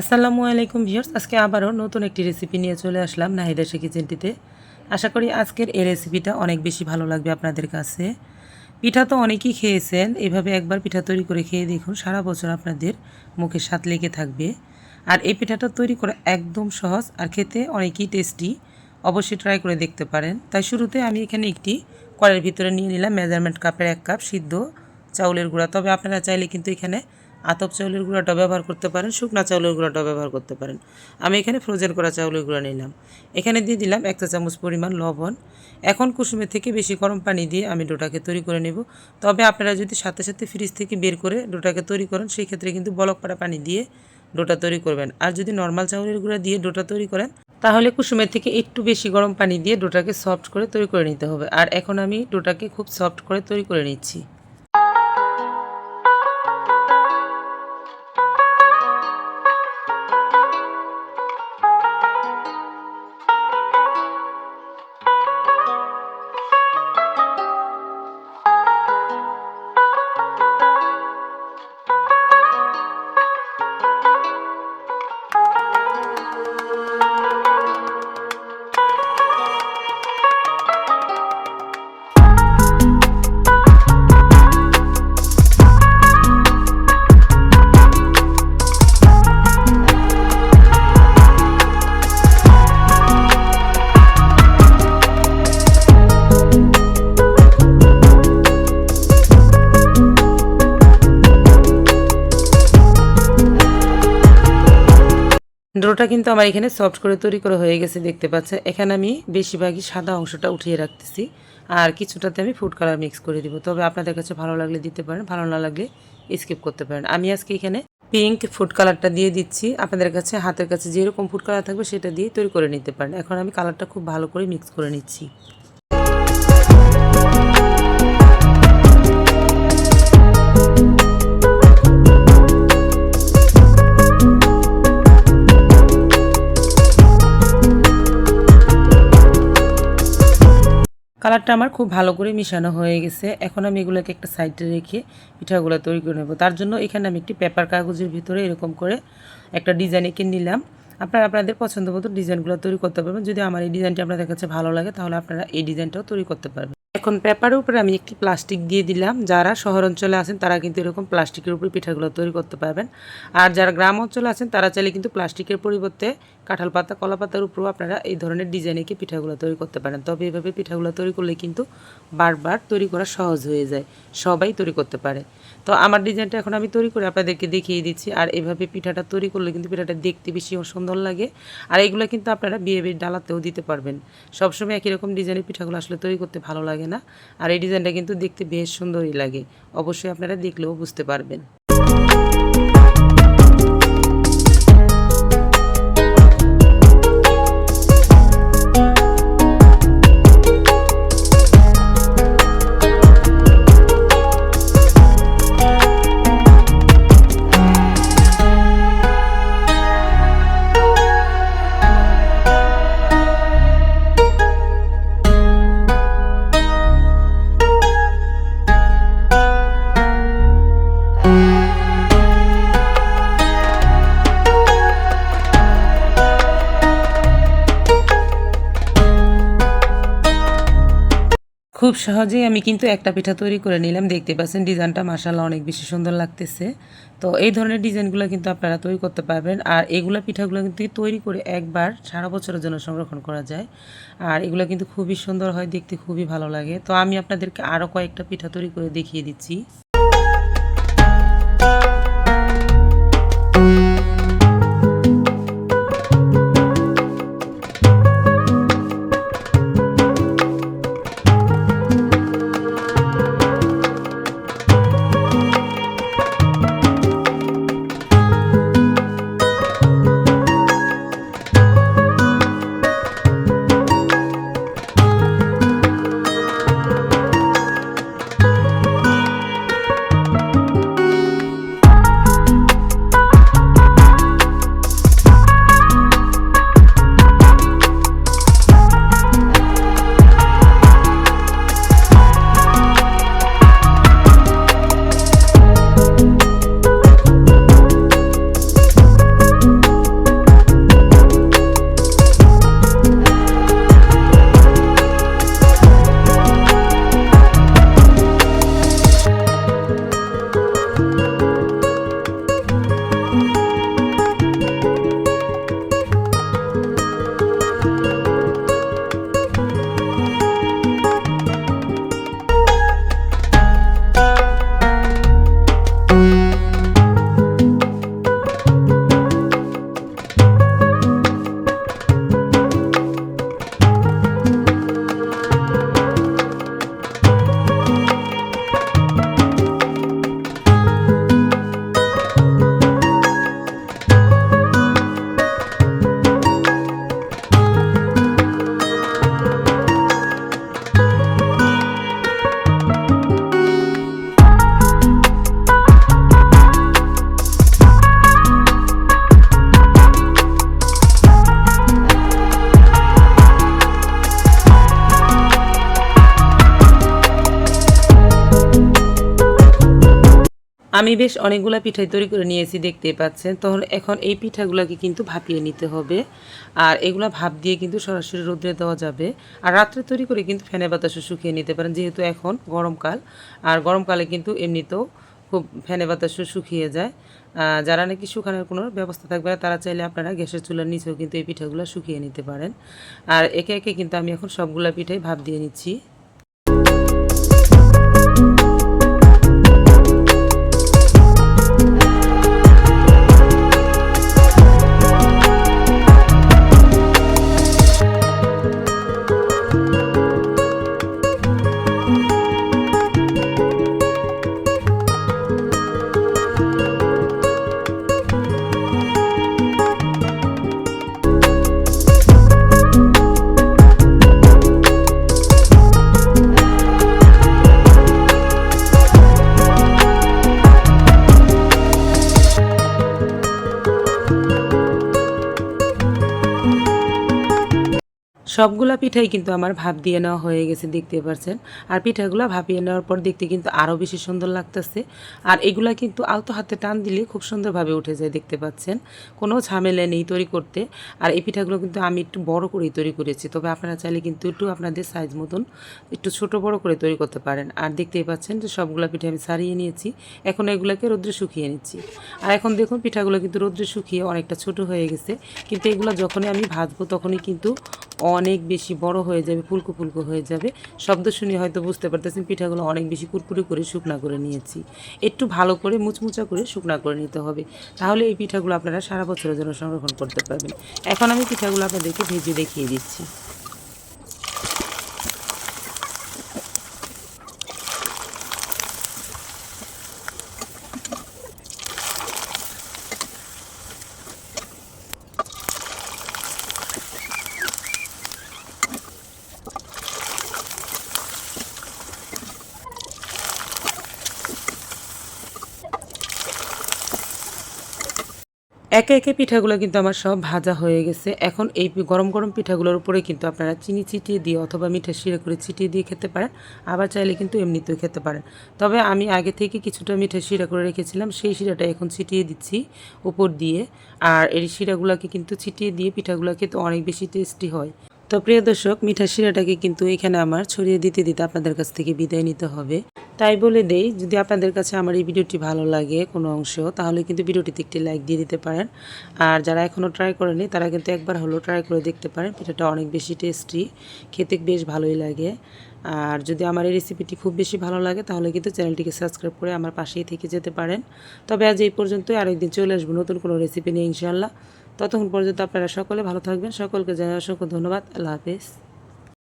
আসসালামু আলাইকুম ভিউয়ার্স, আজকে আবারও নতুন একটি রেসিপি নিয়ে চলে আসলাম নাহিদা সে কিচেনটিতে আশা করি আজকের এই রেসিপিটা অনেক বেশি ভালো লাগবে আপনাদের কাছে। পিঠা তো অনেকেই খেয়েছেন, এভাবে একবার পিঠা তৈরি করে খেয়ে দেখুন, সারা বছর আপনাদের মুখে স্বাদ লেগে থাকবে। আর এই পিঠাটা তৈরি করা একদম সহজ আর খেতে অনেকই টেস্টি অবশ্যই ট্রাই করে দেখতে পারেন। তাই শুরুতে আমি এখানে একটি কড়াইয়ের ভিতরে নিয়ে নিলাম মেজারমেন্ট কাপের এক কাপ সিদ্ধ চাউলের গুঁড়া। তবে আপনারা চাইলে কিন্তু এখানে আতপ চাউলের গুঁড়াটা ব্যবহার করতে পারেন, শুকনা চাউলের গুঁড়াটাও ব্যবহার করতে পারেন। আমি এখানে ফ্রোজেন করা চাউলের গুঁড়া নিলাম। এখানে দিয়ে দিলাম এক চা চামচ পরিমাণ লবণ। এখন কুসুমের থেকে বেশি গরম পানি দিয়ে আমি ডোটাকে তৈরি করে নেব। তবে আপনারা যদি সাথে সাথে ফ্রিজ থেকে বের করে ডোটাকে তৈরি করেন, সেই ক্ষেত্রে কিন্তু বলক পাড়া পানি দিয়ে ডোটা তৈরি করবেন। আর যদি নর্মাল চাউলের গুঁড়া দিয়ে ডোটা তৈরি করেন, তাহলে কুসুমের থেকে একটু বেশি গরম পানি দিয়ে ডোটাকে সফট করে তৈরি করে নিতে হবে। আর এখন আমি ডোটাকে খুব সফট করে তৈরি করে নিচ্ছি। ডোটা কিন্তু আমার এখানে সফট করে তৈরি করে হয়ে গেছে, দেখতে পাচ্ছেন। এখানে আমি বেশিরভাগই সাদা অংশটা উঠিয়ে রাখতেছি। আর কিছুটাতে আমি ফুড কালার মিক্স করে দিব। তবে আপনাদের কাছে ভালো লাগলে দিতে পারেন, ভালো না লাগলে স্কিপ করতে পারেন। আমি আজকে এখানে পিঙ্ক ফুড কালারটা দিয়ে দিচ্ছি। আপনাদের কাছে, হাতের কাছে যেরকম ফুড কালার থাকবে সেটা দিয়ে তৈরি করে নিতে পারেন। এখন আমি কালারটা খুব ভালো করে মিক্স করে নিচ্ছি। কালারটা আমার খুব ভালো করে মিশানো হয়ে গেছে। এখন আমি এগুলোকে একটা সাইডে রেখে পিঠাগুলো তৈরি করে নেব। তার জন্য এখানে আমি একটি পেপার কাগজের ভিতরে এরকম করে একটা ডিজাইন এঁকে নিলাম। আপনারা আপনাদের পছন্দ মতো ডিজাইনগুলো তৈরি করতে পারবেন। যদি আমার এই ডিজাইনটি আপনাদের কাছে ভালো লাগে, তাহলে আপনারা এই ডিজাইনটাও তৈরি করতে পারবেন। এখন পেপারের উপরে আমি একটি প্লাস্টিক দিয়ে দিলাম। যারা শহর অঞ্চলে আছেন, তারা কিন্তু এরকম প্লাস্টিকের উপরে পিঠাগুলো তৈরি করতে পারবেন। আর যারা গ্রাম অঞ্চলে আছেন, তারা চাইলে কিন্তু প্লাস্টিকের পরিবর্তে কাঁঠাল পাতা, কলা পাতার উপরেও আপনারা এই ধরনের ডিজাইনে কি পিঠাগুলো তৈরি করতে পারেন। তবে এইভাবে পিঠাগুলো তৈরি করলে কিন্তু বারবার তৈরি করা সহজ হয়ে যায়। সবাই তৈরি করতে পারে। তো আমার ডিজাইনটা এখন আমি তৈরি করে আপনাদেরকে দেখিয়ে দিচ্ছি। আর এভাবে পিঠাটা তৈরি করলে কিন্তু পিঠাটা দেখতে বেশি সুন্দর লাগে। আর এগুলো কিন্তু আপনারা বিয়ে বিয়ে ডালাতেও দিতে পারবেন। সবসময় একই রকম ডিজাইনের পিঠাগুলো আসলে তৈরি করতে ভালো লাগে না। আর এই ডিজাইনটা কিন্তু দেখতে বেশ সুন্দরই লাগে। অবশ্যই আপনারা দেখলেও বুঝতে পারবেন। খুব সহজেই আমি কিন্তু একটা পিঠা তৈরি করে নিলাম। দেখতে পাচ্ছেন ডিজাইনটা মাসাল্লাহ অনেক বেশি সুন্দর লাগতেছে। তো এই ধরনের ডিজাইনগুলো কিন্তু আপনারা তৈরি করতে পারবেন। আর এগুলো পিঠাগুলো কিন্তু তৈরি করে একবার সারা বছরের জন্য সংরক্ষণ করা যায়। আর এগুলো কিন্তু খুবই সুন্দর হয়, দেখতে খুবই ভালো লাগে। তো আমি আপনাদেরকে আরও কয়েকটা পিঠা তৈরি করে দেখিয়ে দিচ্ছি। আমি বেশ অনেকগুলো পিঠাই তৈরি করে নিয়েছি, দেখতে পাচ্ছেন। তখন এখন এই পিঠাগুলোকে কিন্তু ভাপিয়ে নিতে হবে। আর এগুলো ভাপ দিয়ে কিন্তু সরাসরি রোদ্রে দেওয়া যাবে। আর রাত্রে তৈরি করে কিন্তু ফ্যানের বাতাসে শুকিয়ে নিতে পারেন, যেহেতু এখন গরমকাল। আর গরমকালে কিন্তু এমনিতেও খুব ফ্যানে বাতাসে শুকিয়ে যায়। যারা নাকি শুকানোর কোনো ব্যবস্থা থাকবে না, তারা চাইলে আপনারা গ্যাসের চুলার নিচেও কিন্তু এই পিঠাগুলো শুকিয়ে নিতে পারেন। আর একে একে কিন্তু আমি এখন সবগুলা পিঠাই ভাপ দিয়ে নিচ্ছি। সবগুলা পিঠাই কিন্তু আমার ভাপ দিয়ে নেওয়া হয়ে গেছে দেখতে পাচ্ছেন আর পিঠাগুলো ভাপিয়ে নেওয়ার পর দেখতে কিন্তু আরও বেশি সুন্দর লাগতেছে। আর এগুলা কিন্তু আলতো হাতে টান দিলে খুব সুন্দরভাবে উঠে যায়, দেখতে পাচ্ছেন। কোনো ঝামেলা নেই তৈরি করতে। আর এই পিঠাগুলো কিন্তু আমি একটু বড় করেই তৈরি করেছি। তবে আপনারা চাইলে কিন্তু একটু আপনাদের সাইজ মতন একটু ছোট বড় করে তৈরি করতে পারেন। আর দেখতেই পাচ্ছেন যে সবগুলা পিঠে আমি সারিয়ে নিয়েছি। এখন এগুলোকে রোদ্রে শুকিয়ে নিচ্ছি। আর এখন দেখুন পিঠাগুলো কিন্তু রোদ্রে শুকিয়ে অনেকটা ছোট হয়ে গেছে। কিন্তু এগুলো যখনই আমি ভাজবো তখনই কিন্তু অনেক বেশি বড় হয়ে যাবে ফুলকো ফুলকো হয়ে যাবে। শব্দ শুনে হয়তো বুঝতে পারতেছেন, পিঠাগুলো অনেক বেশি কুরকুরে করে শুকনা করে নিয়েছি। একটু ভালো করে মুচমুচা করে শুকনা করে নিতে হবে। তাহলে এই পিঠাগুলো আপনারা সারা বছরের জন্য সংরক্ষণ করতে পারবেন। এখন আমি পিঠাগুলো আপনাদেরকে ভেজে দেখিয়ে দিচ্ছি। একে একে পিঠাগুলো কিন্তু আমার সব ভাজা হয়ে গেছে। এখন এই গরম গরম পিঠাগুলোর উপরে কিন্তু আপনারা চিনি ছিটিয়ে দিয়ে অথবা মিঠা শিরা করে ছিটিয়ে দিয়ে খেতে পারেন। আবার চাইলে কিন্তু এমনিতেও খেতে পারেন। তবে আমি আগে থেকে কিছুটা মিঠা শিরা করে রেখেছিলাম। সেই শিরাটা এখন ছিটিয়ে দিচ্ছি উপর দিয়ে। আর এই শিরাগুলোকে কিন্তু ছিটিয়ে দিয়ে পিঠাগুলো খেতে অনেক বেশি টেস্টি হয়। তো প্রিয় দর্শক মিঠা শিরাটাকে কিন্তু এখানে আমার ছড়িয়ে দিতে দিতে আপনাদের কাছ থেকে বিদায় নিতে হবে। তাই বলে দেই, যদি আপনাদের কাছে আমার এই ভিডিওটি ভালো লাগে কোনো অংশ, তাহলে কিন্তু ভিডিওটিতে একটি লাইক দিয়ে দিতে পারেন। আর যারা এখনও ট্রাই করেনি তারা কিন্তু একবার হলো ট্রাই করে দেখতে পারেন। পিঠাটা অনেক বেশি টেস্টি, খেতে বেশ ভালোই লাগে। আর যদি আমার এই রেসিপিটি খুব বেশি ভালো লাগে, তাহলে কিন্তু চ্যানেলটিকে সাবস্ক্রাইব করে আমার পাশেই থেকে যেতে পারেন। তবে আজ এই পর্যন্তই, আরেকদিন চলে আসব নতুন কোনো রেসিপি নিয়ে ইনশাল্লাহ ততক্ষণ পর্যন্ত আপনারা সকলে ভালো থাকবেন। সকলকে জানাই অসংখ্য ধন্যবাদ। আল্লাহ হাফেজ।